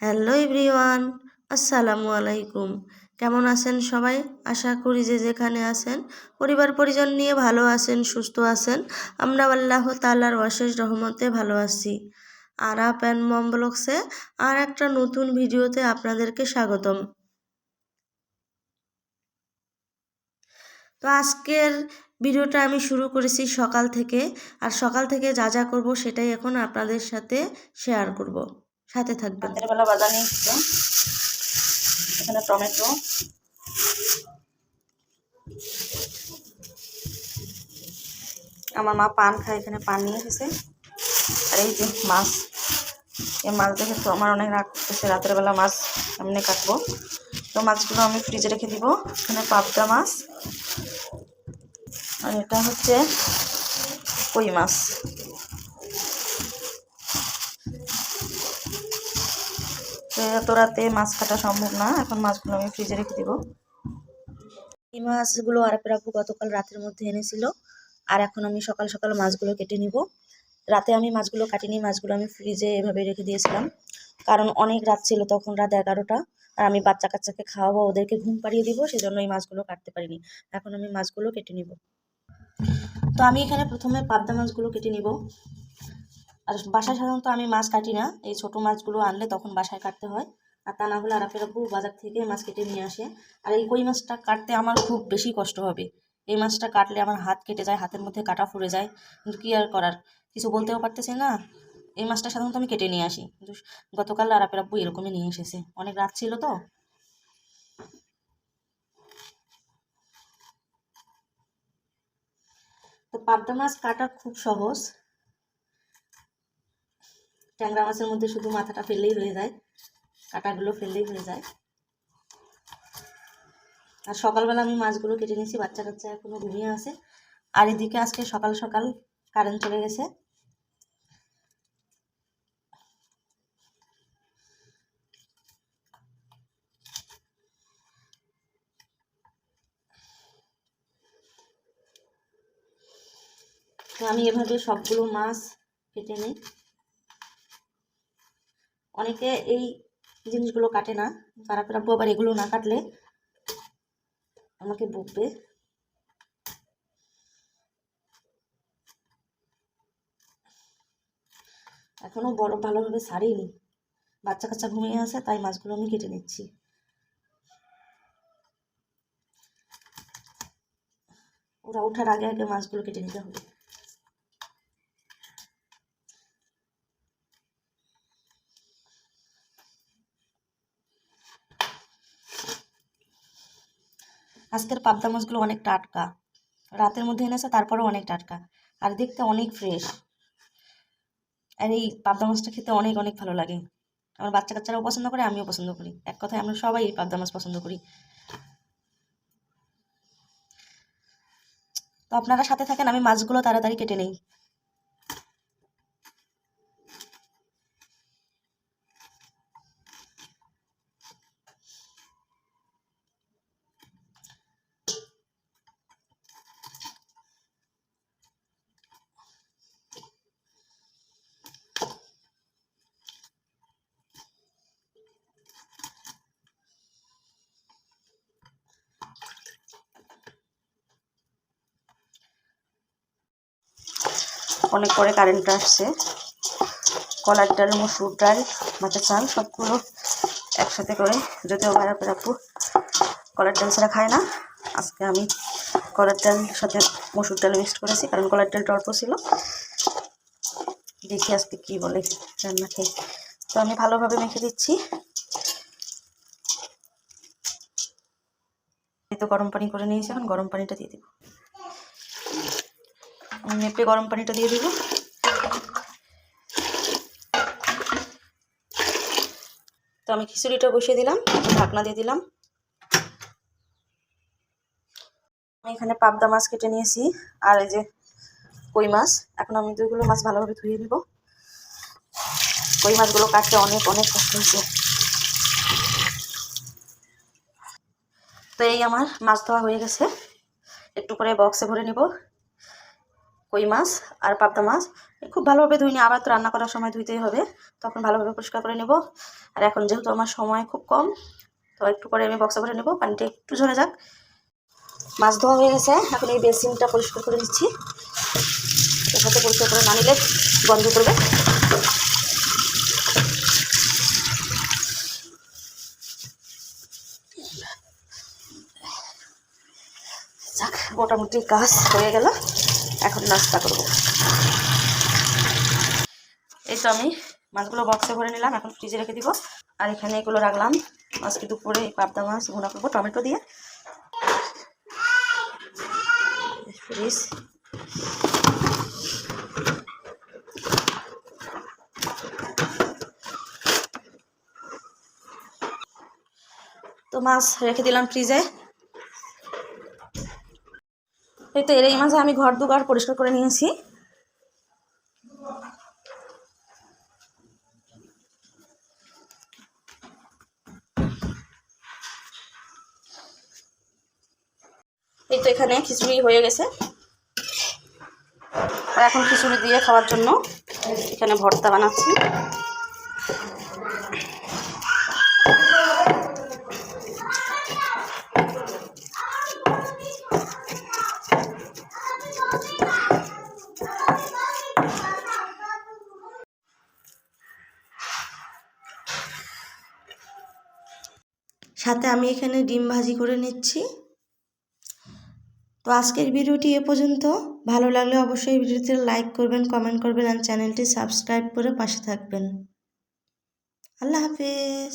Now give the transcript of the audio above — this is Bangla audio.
হ্যালো এভরিওয়ান, আসসালামু আলাইকুম। কেমন আছেন সবাই? আশা করি যে যেখানে আছেন, পরিবার পরিজন নিয়ে ভালো আছেন, সুস্থ আছেন। আমরা আল্লাহ তাল্লার অশেষ রহমতে ভালো আছি। আর আপ অ্যান্ড মম ব্লগসে আর একটা নতুন ভিডিওতে আপনাদেরকে স্বাগতম। তো আজকের ভিডিওটা আমি শুরু করেছি সকাল থেকে, আর সকাল থেকে যা যা করব সেটাই এখন আপনাদের সাথে শেয়ার করব। সাথে থাকবে। রাতের বেলা বাজার নিয়ে এখানে টমেটো। আমার মা পান খায়, এখানে পান নিয়ে এসেছে। আর এই যে মাছ, এই মাছ দেখে তো আমার অনেক রাগ করতেছে, রাতের বেলা মাছ এমনি কাটবো। তো মাছগুলো আমি ফ্রিজে রেখে দিব। এখানে পাবদা মাছ। আর এটা হচ্ছে কই মাছ? এত রাতে মাছ কাটা সম্ভব না, এখন মাছগুলো আমি ফ্রিজে রেখে দিব। এই মাছগুলো আর আপু গতকাল রাতের মধ্যে এনেছিল, আর এখন আমি সকাল সকাল মাছগুলো কেটে নিব। রাতে আমি মাছগুলো কাটিনি, মাছগুলো আমি ফ্রিজে এভাবে রেখে দিয়েছিলাম। কারণ অনেক রাত ছিল তখন রাত এগারোটা, আর আমি বাচ্চা কাচ্চাকে খাওয়াবো, ওদেরকে ঘুম পাড়িয়ে দিব, সেজন্য এই মাছগুলো কাটতে পারিনি। এখন আমি মাছগুলো কেটে নিব। তো আমি এখানে প্রথমে পাবদা মাছগুলো কেটে নিব। আর বাসায় সাধারণত আমি মাছ কাটি না। এই ছোট মাছগুলো আনলে তখন বাসায় কাটতে হয়। আর তা না হলে আব্বু বাজার থেকে মাছ কেটে নিয়ে আসে। আর এই কই মাছটা কাটতে আমার খুব বেশি কষ্ট হবে। এই মাছটা কাটলে আমার হাত কেটে যায়, হাতের মধ্যে কাটা ফুরে যায়। কিন্তু কী আর করার? কিছু বলতেও পারতেছি না। এই মাছটা সাধারণত আমি কেটে নিয়ে আসি। কিন্তু গতকাল আরাপের এরকমই নিয়ে এসেছে। অনেক রাত ছিল তো। তো পাবদা মাছ কাটা খুব সহজ। ট্যাংরা মাছের মধ্যে শুধু মাথাটা ফেললেই হয়ে যায়, কাটাগুলো ফেললেই হয়ে যায়। আর সকালবেলা আমি মাছগুলো কেটে নিয়েছি, বাচ্চা কাচ্চা এখনও ঘুমিয়ে আছে। আর এদিকে আজকে সকাল সকাল কারেন্ট চলে গেছে। আমি এভাবে সবগুলো মাছ কেটে নিই। অনেকে এই জিনিসগুলো কাটে না তারা প্রাপ্য আবার এগুলো না কাটলে আমাকে বকবে। এখনও বড় ভালোভাবে সারিনি। বাচ্চা কাচ্চা ঘুমিয়ে আছে, তাই মাছগুলো আমি কেটে নিচ্ছি। ওরা ওঠার আগে আগে মাছগুলো কেটে নিতে হবে। আজকের পাবদা মাছগুলো অনেক টাটকা। রাতের মধ্যে এনেছে, তারপরেও অনেক টাটকা। আর দেখতে অনেক ফ্রেশ আর এই পাবদা মাছটা খেতে অনেক অনেক ভালো লাগে। আমার বাচ্চা কাচ্চারাও পছন্দ করে, আমিও পছন্দ করি। এক কথায় আমরা সবাই এই পাবদা মাছ পছন্দ করি। তো আপনারা সাথে থাকেন, আমি মাছগুলো তাড়াতাড়ি কেটে নেই। অনেক পরে কারেন্ট আসছে। কলার ডাল, মসুর ডাল, মাছের চাল, সবগুলো একসাথে করে যদিও ভাইরা আপু, কলার ডাল ছাড়া খায় না। আজকে আমি কলার ডাল সাথে মসুর ডাল মিক্সড করেছি, কারণ কলার ডালটা অল্প ছিল। দেখি আজকে কি বলে রান্না খেয়ে। তো আমি ভালোভাবে মেখে দিচ্ছি। তো গরম পানি করে নিয়েছি, এখন গরম পানিটা দিয়ে দিব। মেপে গরম পানিটা দিয়ে দিব। তো আমি খিচুড়িটা বসিয়ে দিলাম, ঢাকনা দিয়ে দিলাম। আমি এখানে পাবদা মাছ কেটে নিয়েছি, আর এই যে কই মাছ। এখন আমি দুইগুলো মাছ ভালোভাবে ধুয়ে নিব। কই মাছগুলো কাটতে অনেক অনেক কষ্ট হয়েছে। তো এই আমার মাছ ধোয়া হয়ে গেছে। একটু করে বক্সে ভরে নিব। কই মাছ আর পাবদা মাছ। খুব ভালোভাবে ধুইনি আবার তো রান্না করার সময় ধুইতেই হবে। তখন ভালোভাবে পরিষ্কার করে নেব। আর এখন যেহেতু আমার সময় খুব কম, তো একটু করে আমি বক্সে করে নেব। পানিটা একটু ঝরে যাক। মাছ ধোয়া হয়ে গেছে। এখন এই বেসিনটা পরিষ্কার করে এর সাথে পরিষ্কার করে না নিলে বন্ধ করবে। যাক, মোটামুটি কাজ হয়ে গেল। এখন নাস্তা করব। এই তো আমি মাছগুলো বক্সে ভরে নিলাম, এখন ফ্রিজে রেখে দিব। আর এখানে এগুলো রাখলাম। আজকে দুপুরে পাবদা মাছ ভুনা করব টমেটো দিয়ে। ফ্রিজ তো মাছ রেখে দিলাম ফ্রিজে এই তো এর এই মাঝে আমি ঘর দুঘর পরিষ্কার করে নিয়েছি। এই তো এখানে খিচুড়ি হয়ে গেছে। আর এখন খিচুড়ি দিয়ে খাওয়ার জন্য এখানে ভর্তা বানাচ্ছি। সাথে আমি এখানে ডিম ভাজি করে নিচ্ছি। তো আজকের ভিডিওটি এ পর্যন্ত। ভালো লাগলে অবশ্যই ভিডিওতে লাইক করবেন, কমেন্ট করবেন আর চ্যানেলটি সাবস্ক্রাইব করে পাশে থাকবেন। আল্লাহ হাফেজ।